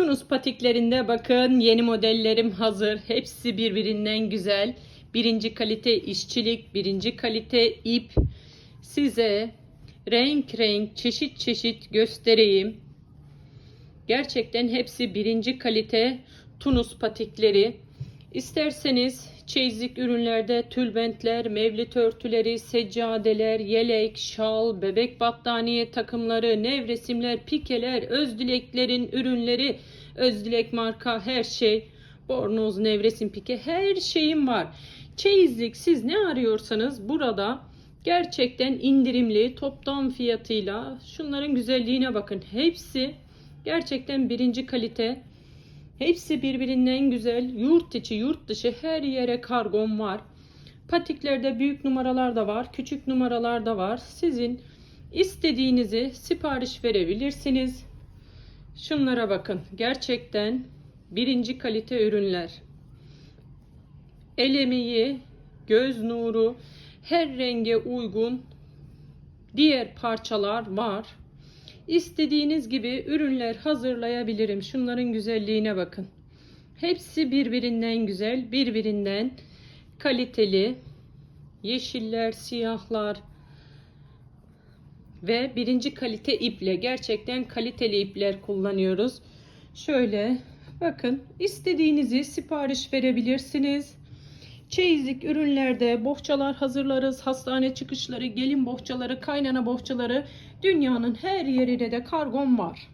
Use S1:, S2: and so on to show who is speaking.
S1: Tunus patiklerinde bakın yeni modellerim hazır. Hepsi birbirinden güzel. Birinci kalite işçilik, birinci kalite ip. Size renk renk, çeşit çeşit göstereyim. Gerçekten hepsi birinci kalite Tunus patikleri. İsterseniz çeyizlik ürünlerde tülbentler, mevlit örtüleri, seccadeler, yelek, şal, bebek battaniye takımları, nevresimler, pikeler, özdileklerin ürünleri, özdilek marka her şey, bornoz, nevresim pike her şeyim var. Çeyizlik siz ne arıyorsanız burada gerçekten indirimli toptan fiyatıyla şunların güzelliğine bakın. Hepsi gerçekten birinci kalite. Hepsi birbirinden güzel. Yurt içi, yurt dışı her yere kargom var. Patiklerde büyük numaralar da var, küçük numaralar da var. Sizin istediğinizi sipariş verebilirsiniz. Şunlara bakın. Gerçekten birinci kalite ürünler. El emeği, göz nuru, her renge uygun diğer parçalar var. İstediğiniz gibi ürünler hazırlayabilirim. Şunların güzelliğine bakın. Hepsi birbirinden güzel, birbirinden kaliteli. Yeşiller, siyahlar ve birinci kalite iple gerçekten kaliteli ipler kullanıyoruz. Şöyle bakın istediğinizi sipariş verebilirsiniz. Çeyizlik ürünlerde bohçalar hazırlarız. Hastane çıkışları, gelin bohçaları, kaynana bohçaları dünyanın her yerine de kargom var.